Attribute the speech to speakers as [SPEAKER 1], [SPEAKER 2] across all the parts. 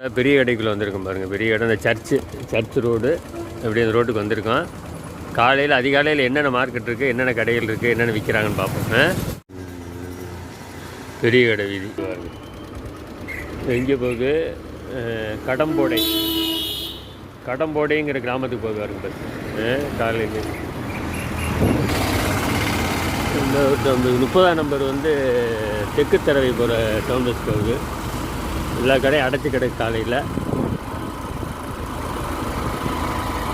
[SPEAKER 1] பெரிய கடைக்குள்ளே வந்திருக்கோம் பாருங்கள் பெரிய கடை இந்த சர்ச்சு சர்ச் ரோடு இப்படி அந்த ரோட்டுக்கு வந்திருக்கோம் காலையில் அதிகாலையில் என்னென்ன மார்க்கெட் இருக்குது என்னென்ன கடைகள் இருக்குது என்னென்ன விற்கிறாங்கன்னு பார்ப்போம். ஆ? பெரிய கடை வீதி. எங்கே போகுது கடம்போடை. கடம்போடைங்கிற கிராமத்துக்கு போகுது பாருங்க பஸ் காலையில். இந்த முப்பதாம் நம்பர் வந்து தெற்கு தரவை போகிற டவுன் பஸ் போகுது. எல்லா கடையும் அடைச்சி கிடக்கு காலையில்.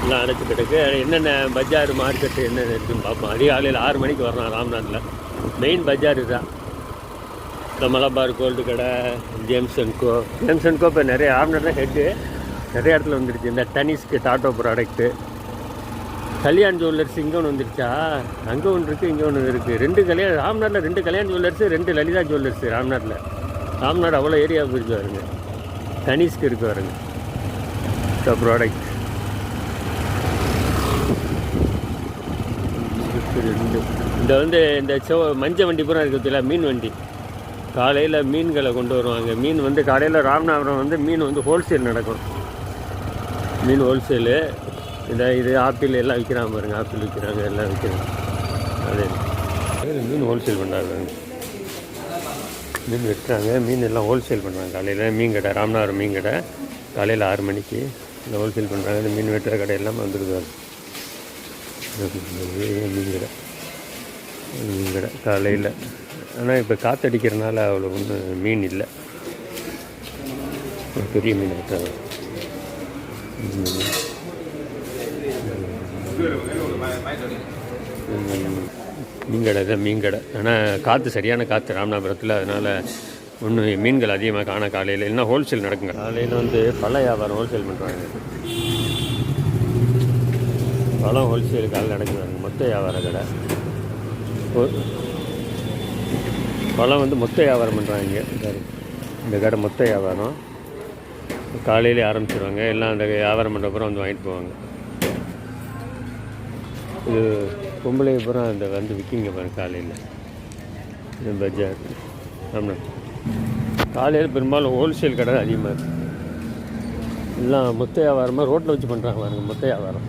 [SPEAKER 1] எல்லாம் அடைச்சி கிடக்கு. என்னென்ன பஜார் மார்க்கெட்டு என்னென்ன இருக்குன்னு பார்ப்போம். அதிகாலையில் ஆறு மணிக்கு வரலாம் ராம்நாட்டில் மெயின் பஜார் இதுதான் இந்த மலபார் கோல்டு கடை ஜேம்சன் கோ. ஜேம்சன் கோ இப்போ நிறைய ராம்நாட்டில் ஹெட்டு. நிறைய இடத்துல வந்துருச்சு. இந்த டனிஸ்க்கு டாட்டோ ப்ராடக்ட்டு கல்யாண் ஜுவல்லர்ஸ் இங்கே ஒன்று வந்துருச்சா? அங்கே ஒன்று இருக்குது இங்கே ஒன்று இருக்குது ரெண்டு கல்யாணம் ராம்நாட்டில் ரெண்டு கல்யாண் ஜுவல்லர்ஸு ரெண்டு லலிதா ஜுவல்லர்ஸு ராம்நாட்டில் ராம்நாடு அவ்வளோ ஏரியா போயிருக்கு பாருங்க. தனிஷ்க்கு இருக்கு பாருங்க. த ப்ராடக்ட் இந்த வந்து இந்த செவ மஞ்சள் வண்டி பூரா இருக்கிறதுல மீன் வண்டி. காலையில் மீன்களை கொண்டு வருவாங்க. மீன் வந்து காலையில் ராமநாதபுரம் வந்து மீன் வந்து ஹோல்சேல் நடக்கும். மீன் ஹோல்சேலு இந்த இது ஆப்பிள் எல்லாம் விற்கிறாங்க பாருங்க. ஆப்பிள் விற்கிறாங்க எல்லாம் விற்கிறாங்க அதே மீன் ஹோல்சேல் பண்ணுறாங்க மீன் வெட்டுறாங்க மீன் எல்லாம் ஹோல்சேல் பண்ணுறாங்க காலையில் மீன் கடை ராமநாதபுரம் மீன் கடை. காலையில் ஆறு மணிக்கு இந்த ஹோல்சேல் பண்ணுறாங்க இந்த மீன் வெட்டுற கடை எல்லாமே வந்துருக்காங்க மீன் கடை. மீன் கடை. காலையில். ஆனால் இப்போ காற்றடிக்கிறனால அவ்வளோ ஒன்றும் மீன் இல்லை. ஒரு பெரிய மீன் வெட்டுறாங்க மீன் கடை தான் மீன் கடை ஆனால் காற்று சரியான காற்று ராமநாதபுரத்தில். அதனால் ஒன்றும் மீன்கள் அதிகமாக காண காலையில். இல்லைன்னா ஹோல்சேல் நடக்குங்க. காலையில் வந்து பழ வியாபாரம் ஹோல்சேல் பண்ணுறாங்க பழம் ஹோல்சேல் காலையில் நடக்குறாங்க மொத்த வியாபார கடை. பழம் வந்து மொத்த வியாபாரம் பண்ணுறாங்க இந்த கடை மொத்த வியாபாரம். காலையிலே ஆரம்பிச்சிருவாங்க. எல்லாம் அந்த வியாபாரம் பண்ணுறப்பறம் வந்து வாங்கிட்டு போவாங்க. இது பொம்பளை பூரா அந்த வந்து விற்கிங்க பாருங்க காலையில். இந்த பஜார். ஆமாம் காலையில் பெரும்பாலும் ஹோல்சேல் கடை அதிகமாக இருக்குது எல்லாம் மொத்த வியாபாரமாக ரோட்டில் வச்சு பண்ணுறாங்க பாருங்க மொத்த வியாபாரம்.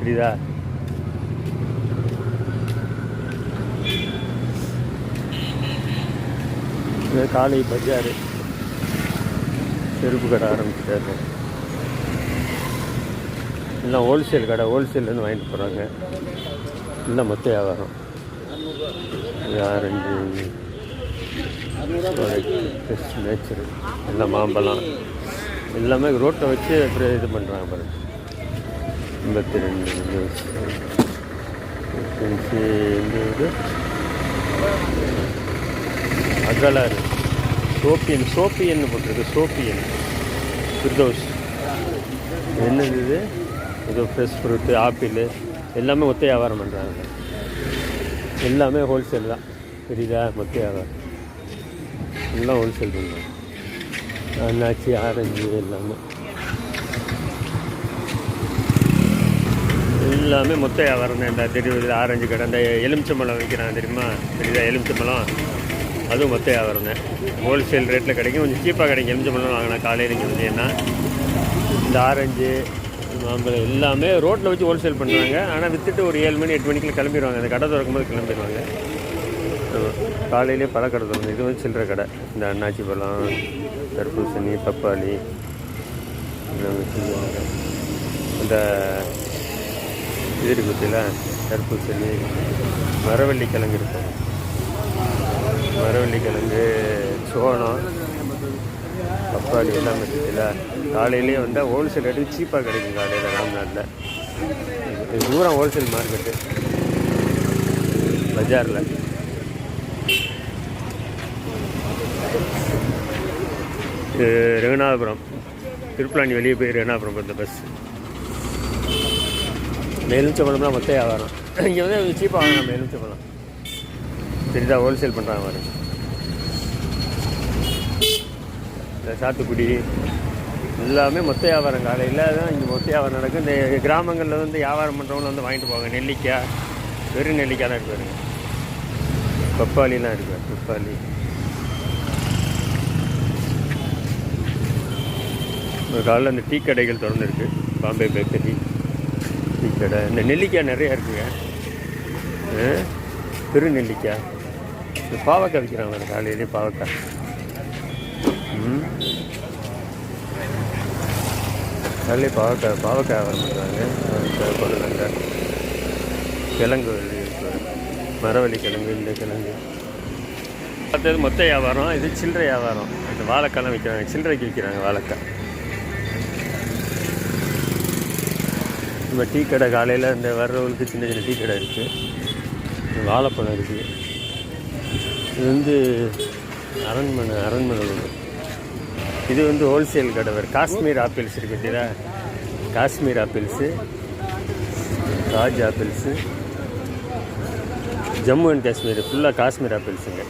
[SPEAKER 1] புரியுதா? காலை பஜார். செருப்பு கடை ஆரம்பிச்சிட்டாரு. எல்லாம் ஹோல்சேல் கடை ஹோல்சேல்லேருந்து வாங்கிட்டு போகிறாங்க எல்லாம் மொத்த வியாபாரம். ஆரஞ்சு ஃப்ரெஷ் நேச்சர் எல்லாம் மாம்பழம். எல்லாமே ரோட்டில் வச்சு அப்புறம் இது பண்ணுறாங்க பாருங்க ஐம்பத்தி ரெண்டு இது அகலாறு. சோப்பியன் சோப்பியன் போட்டிருக்கு சோப்பியன். ஃபிர்தோஸ். என்னது இது? ஏதோ ஃப்ரெஷ் ஃப்ரூட்டு ஆப்பிள். எல்லாமே மொத்த வியாபாரம் பண்ணுறாங்க எல்லாமே ஹோல்சேல் தான். புரியுதா மொத்த வியாபாரம். எல்லாம் ஹோல்சேல் பண்ணுறாங்க அண்ணாச்சி ஆரஞ்சு எல்லாமே. எல்லாமே மொத்த வியாபாரம். தான் இந்த தெரியுது ஆரஞ்சு கடை இந்த எலுமிச்சம்பழம் விற்கிறாங்க தெரியுமா? தெரியுதா? எலுமிச்சம்பழம். அதுவும் மொத்த வியாபாரம். தான் ஹோல்சேல் ரேட்டில் கிடைக்கும். கொஞ்சம் சீப்பாக கிடைக்கும். எலுமிச்சம்பழம் வாங்கினா காலையில் நீங்கள் வந்தீங்கன்னா இந்த ஆரஞ்சு மாம்பழம் எல்லாமே ரோட்டில் வச்சு ஹோல்சேல் பண்ணுறாங்க. ஆனால் விற்றுட்டு ஒரு ஏழு மணி எட்டு மணிக்குள்ள கிளம்பிடுவாங்க. அந்த கடை திறக்கும் போது கிளம்பிடுவாங்க. காலையிலே பழக்கடை திறந்து இது வந்து சில்லற கடை. இந்த அண்ணாச்சி பழம் தர்பூசணி பப்பாளி. எல்லாம் இந்த இது குத்தியில் தர்பூசணி. மரவள்ளி கிழங்கு இருக்கும். மரவள்ளி கிழங்கு சோளம். பப்பாளி எல்லாம் வச்சுல காலையிலேயே வந்தால் ஹோல்சேல் ரேட்டு சீப்பாக கிடைக்கும் காலையில் ராம்நாட்டில் இது தூரம் ஹோல்சேல் மார்க்கெட்டு பஜாரில். இது ரகுநாதபுரம் திருப்பலாணி வெளியே போய் ரகுநாதபுரம் இந்த பஸ் எலுமிச்சம்பழம்லாம் மொத்த வியாபாரம். இங்கே வந்து சீப்பாக வாங்கலாம் எலுமிச்சம்பழம் பெரிதாக ஹோல்சேல் பண்ணுறாங்க மாதிரி இந்த சாத்துக்குடி எல்லாமே மொத்த வியாபாரம். காலையில் தான் இங்கே மொத்த வியாபாரம் நடக்கும். இந்த கிராமங்களில் வந்து வியாபாரம் பண்ணுறவங்க வந்து வாங்கிட்டு போவாங்க. நெல்லிக்காய் வெறும் நெல்லிக்காய் தான் இருக்கு பப்பாளிலாம் இருக்கார் பப்பாளி. ஒரு காலையில் இந்த டீ கடைகள் திறந்துருக்கு. பாம்பே பேக்கரி டீ கடை இந்த நெல்லிக்காய் நிறையா இருக்குங்க. பெரு நெல்லிக்காய் இந்த பாவக்காய் விற்கிறாங்க காலையிலேயே பாவக்காய். காலையிலே பாவக்காய் பாவக்காய் வர பண்ணுறாங்க கிழங்கு மரவள்ளி கிழங்கு இந்த கிழங்கு. அடுத்தது மொத்த வியாபாரம் இது சில்லறை வியாபாரம். இந்த வாழைக்காய்லாம் விற்கிறாங்க. சில்லறைக்கு விற்கிறாங்க வாழைக்காய். நம்ம டீ கடை காலையில் இந்த வர்றவங்களுக்கு சின்ன சின்ன டீ கடை இருக்குது வாழைப்பழம் இருக்குது இது வந்து அரண்மனை அரண்மனை இது வந்து ஹோல்சேல் கடை வேறு. காஷ்மீர் ஆப்பிள்ஸ் இருக்கு பார்த்தீங்களா? Kashmir apples Raj apples Jammu and Kashmir ஃபுல்லாக காஷ்மீர் ஆப்பிள்ஸுங்க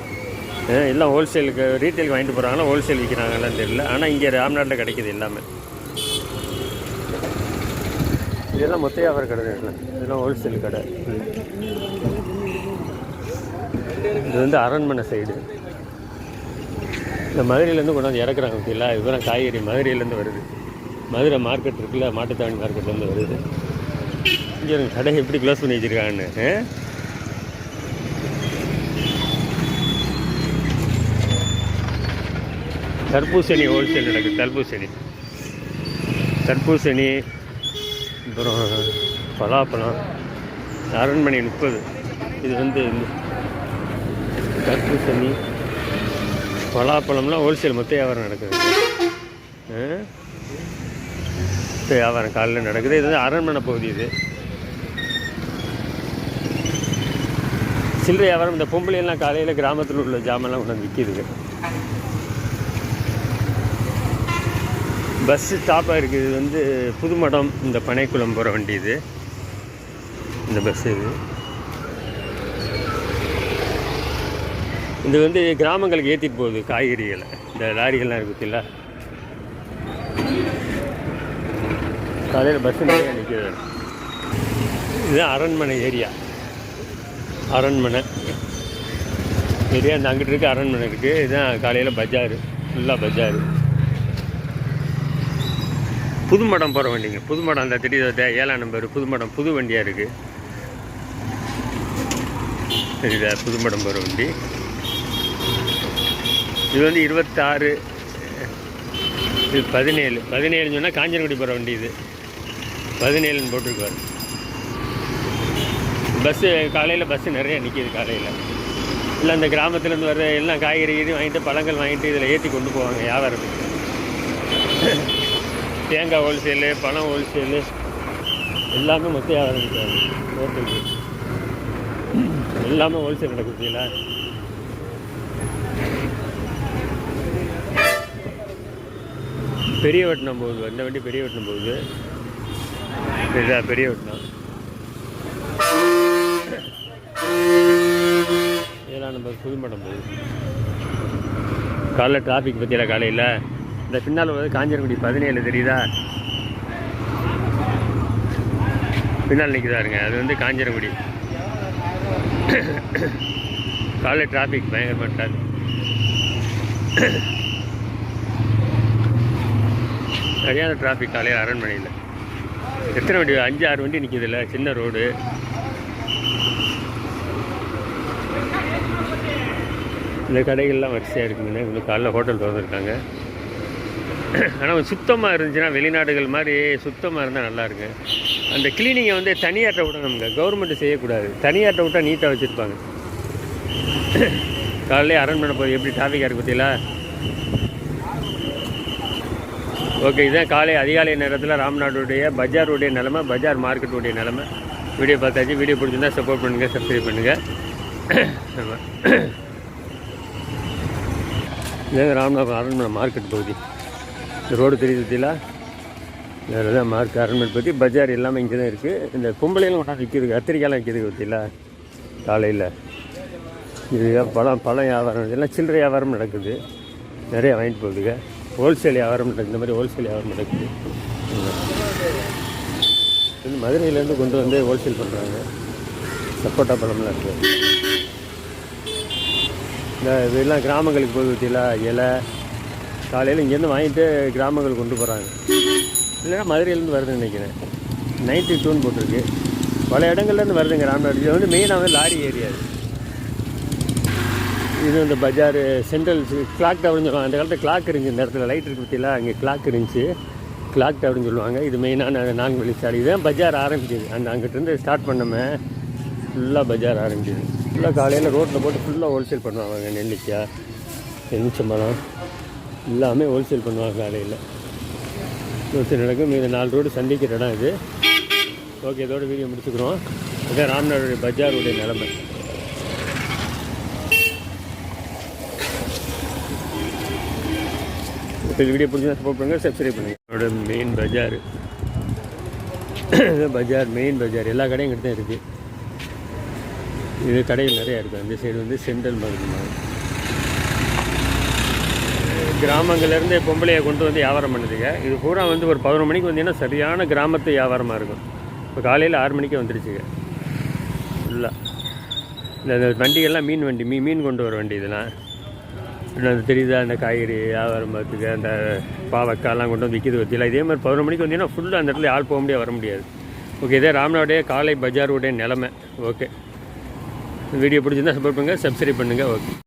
[SPEAKER 1] எல்லாம் ஹோல்சேலுக்கு ரீட்டைலுக்கு வாங்கிட்டு போகிறாங்களா ஹோல்சேல் விற்கிறாங்களான்னு தெரியல. ஆனால் இங்கே ராம்நாட்டில் கிடைக்கிது எல்லாமே. இதெல்லாம் மொத்த வியாபார கடை தான் இதெல்லாம் ஹோல்சேல் கடை. இது வந்து அரண்மனை சைடு இந்த மதுரையிலேருந்து கொண்டாந்து இறக்குறாங்க பார்த்தீங்களா? இதுதான் காய்கறி மதுரையிலேருந்து வருது. மதுரை மார்க்கெட் இருக்குல்ல மாட்டுத்தாவணி மார்க்கெட்லேருந்து வருது. இங்கே இருங்க, கடை எப்படி க்ளோஸ் பண்ணி வச்சுருக்காங்கன்னு தர்பூசணி ஹோல்சேல் நடக்குது தர்பூசணி. தர்பூசணி அப்புறம் பலாப்பழம் அரண்மனை முப்பது. இது வந்து தர்பூசணி பலாப்பழம்லாம் ஹோல்சேல் மொத்த வியாபாரம் நடக்குது. மொத்த வியாபாரம் காலையில் நடக்குது. இது வந்து அரண்மனை பகுதி இது. சில்லறை வியாபாரம் இந்த பொம்பளையெல்லாம் காலையில் கிராமத்தில் உள்ள ஜாமெல்லாம் கொண்டாந்து விற்கிதுங்க பஸ்ஸு ஸ்டாப்பாக இருக்குது இது வந்து புதுமடம் இந்த பனைக்குளம் போகிற வண்டி இது. இந்த பஸ்ஸு இது. இது வந்து கிராமங்களுக்கு ஏற்றிட்டு போகுது காய்கறிகளை. இந்த லாரிகள்லாம் இருக்குதுல்ல காலையில் பஸ் நிறையா நிற்கிறது இதுதான் அரண்மனை ஏரியா. அரண்மனை. ஏரியா இந்த அங்கிட்டு இருக்குது அரண்மனை இருக்குது இதுதான் காலையில் பஜாரு. ஃபுல்லாக பஜாரு. புதுமடம் போகிற வண்டிங்க. புதுமடம் அந்த திடீர் ஏழாம் நம்பர் புதுமடம் புது வண்டியாக இருக்குது புது புதுமடம் போகிற வண்டி. இது வந்து இருபத்தாறு இது பதினேழு. பதினேழுன்னு சொன்னால் காஞ்சனகுடி போகிற வண்டி இது. பதினேழுன்னு போட்டிருக்காரு. பஸ்ஸு காலையில் பஸ்ஸு நிறைய நிற்கிது காலையில். இல்லை அந்த கிராமத்துலேருந்து வர எல்லாம் காய்கறி இது வாங்கிட்டு பழங்கள் வாங்கிட்டு இதில் ஏற்றி கொண்டு போவாங்க வியாபாரத்துக்கு தேங்காய் ஹோல்சேலு பழம் ஹோல்சேலு எல்லாமே மொத்த வியாபாரம் இருக்காது ரோட்டுக்கு எல்லாமே ஹோல்சேல் நடக்குதுங்களா பெரிய வட்டினம் போகுது. அந்த வண்டி பெரிய வட்டினம் போகுது. இதா பெரிய வட்டினம் ஏழாம் நம்பர் புதுமடம் போகுது. காலைல டிராஃபிக் பற்றியில காலையில் இந்த பின்னால் வந்து காஞ்சனகுடி பதினேழு தெரியுதா? பின்னால் நிற்குதாருங்க அது வந்து காஞ்சனகுடி காலைல டிராஃபிக் பயங்கரமாக டிராஃபிக் சரியான டிராஃபிக் காலையில் அரண்மனையில். எத்தனை வண்டி? அஞ்சு ஆறு வண்டி நிற்கிது இல்லை சின்ன ரோடு இந்த கடைகள்லாம் வரிசையாக இருக்குங்கண்ணே இவங்க காலைல ஹோட்டல் திறந்துருக்காங்க. ஆனால் சுத்தமாக இருந்துச்சுன்னா வெளிநாடுகள் மாதிரி சுத்தமாக இருந்தால் நல்லாயிருக்கு அந்த கிளீனிங்கை வந்து தனியார்ட்ட நமக்கு கவர்மெண்ட்டு செய்யக்கூடாது. தனியார்ட்ட விட்டால் நீட்டாக வச்சுருப்பாங்க. காலையிலே அரண்மனை போய் எப்படி டிராஃபிக்காக இருக்கு பார்த்தீங்களா ஓகே இதுதான் காலை அதிகாலை நேரத்தில் ராம்நாடுடைய பஜாருடைய நிலமை பஜார் மார்க்கெட்டுடைய நிலமை. வீடியோ பார்த்தாச்சு வீடியோ பிடிச்சிருந்தா சப்போர்ட் பண்ணுங்கள் சப்ஸ்கிரைப் பண்ணுங்கள் ஆமாம் இதான் அரண்மனை மார்க்கெட் பகுதி. ரோடு தெரியுது பார்த்தீங்களா வேறு தான் மார்க் அரண்மனை பற்றி பஜார் எல்லாமே இங்கே தான் இருக்குது இந்த பொம்பளையெல்லாம் கொண்டாந்து விற்கிது கத்திரிக்காயெல்லாம் விற்கிது பார்த்தீங்களா காலையில். இது பழம் பழம் வியாபாரம் இதெல்லாம் சில்லறை வியாபாரம் நடக்குது. நிறையா வாங்கிட்டு போகுதுங்க. ஹோல்சேல் வியாபாரம் நடக்குது. இந்த மாதிரி ஹோல்சேல் வியாபாரம் நடக்குது. இது மதுரையிலேருந்து கொண்டு வந்து ஹோல்சேல் பண்ணுறாங்க சப்போட்டா பழம்லாம் இருக்குது இந்த இதெல்லாம் கிராமங்களுக்கு போகுது பார்த்தீங்களா இலை காலையில் இங்கேருந்து வாங்கிட்டு கிராமங்கள் கொண்டு போகிறாங்க இல்லைன்னா மதுரையிலேருந்து வருதுன்னு நினைக்கிறேன். நைன்ட்டி டூன்னு போட்டிருக்கு. பல இடங்கள்லேருந்து வருதுங்க. ராம்நாடு இது வந்து மெயினாக வந்து லாரி ஏரியா இது. இந்த பஜார் சென்ட்ரல் கிளாக் டவர்னு சொல்லுவாங்க. அந்த காலத்தில் கிளாக் இருந்துச்சு இந்த இடத்துல லைட் இருக்கு பற்றியில் அங்கே கிளாக் இருந்துச்சு. கிளாக் டவர்னு சொல்லுவாங்க. இது மெயினான நான்கு வழி சாலை இதுதான் பஜார் ஆரம்பிச்சிது. அந்த அங்கிட்டிருந்து ஸ்டார்ட் பண்ணோமே ஃபுல்லாக பஜார் ஆரம்பிச்சது. ஃபுல்லாக காலையில் ரோட்டில் போட்டு ஃபுல்லாக ஹோல்சேல் பண்ணுவாங்க நெல்லிக்காய் எலுமிச்சம்பழம் எல்லாமே ஹோல்சேல் பண்ணுவாங்க காலையில். ஹோல்சேல் நடக்கும். மீது நாலு ரோடு சந்திக்கிற இடம் இது. ஓகே இதோட வீடியோ முடிச்சுக்கிறோம். அதான் ராம்நாடுடைய பஜாருடைய நிலைமை. இந்த வீடியோ பிடிச்சா சப்போர்ட் பண்ணுங்கள் சப்ஸ்கிரைப் பண்ணுங்கள் என்னோட மெயின் பஜார் பஜார் மெயின் பஜார் எல்லா கடையும் இங்கிட்ட தான் இருக்குது இது கடைகள் நிறையா இருக்குது அந்த சைடு வந்து சென்ட்ரல் மாதிரி கிராமங்கள்லேருந்து பொம்பளையை கொண்டு வந்து வியாபாரம் பண்ணுதுங்க. இது பூரா வந்து ஒரு பதினொரு மணிக்கு வந்தீங்கன்னா சரியான கிராமத்து வியாபாரமாக இருக்கும். இப்போ காலையில் ஆறு மணிக்கு வந்துருச்சுங்க. ஃபுல்லாக இந்த வண்டிகள்லாம் மீன் வண்டி மீன் மீன் கொண்டு வர வண்டி இதெல்லாம். தெரியுதா? அந்த காய்கறி வியாபாரம் பார்த்துக்க அந்த பாவக்காய்லாம் கொண்டு வந்து விற்கிது வச்சில இதே மாதிரி பதினொரு மணிக்கு வந்தீங்கன்னா ஃபுல்லாக அந்த இடத்துல ஆள் போக முடியாது வர முடியாது. ஓகே இதே ராம்நாடுடைய காலை பஜாருடைய நிலமை. ஓகே வீடியோ பிடிச்சிருந்தா சப்போர்ட் பண்ணுங்கள் சப்ஸ்கிரைப் பண்ணுங்கள் ஓகே